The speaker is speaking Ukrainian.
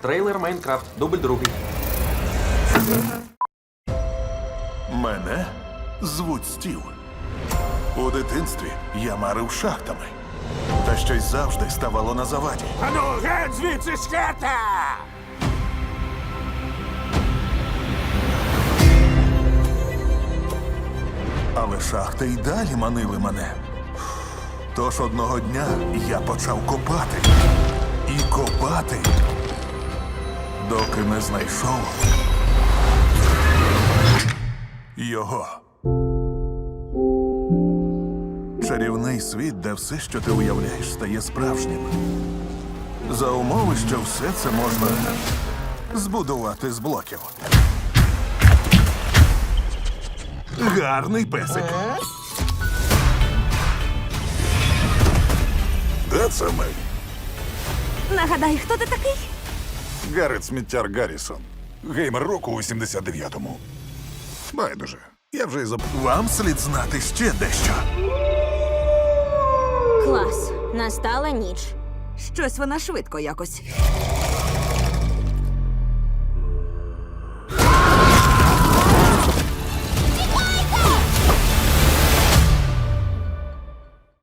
Трейлер Майнкрафт, дубль другий. Мене звуть Стів. У дитинстві я марив шахтами. Та щось завжди ставало на заваді. Ану, геть звідси з хата! Але шахти й далі манили мене. Тож одного дня я почав копати. І копати, доки не знайшов його. Чарівний світ, де все, що ти уявляєш, стає справжнім. За умови, що все це можна збудувати з блоків. Гарний песик. Де це ми? Нагадай, хто ти такий? Гаррет Сміттяр Гаррісон. Геймер року у 79-му. Байдуже. Я вже і забув. Вам слід знати ще дещо. Клас. Настала ніч. Щось вона швидко якось.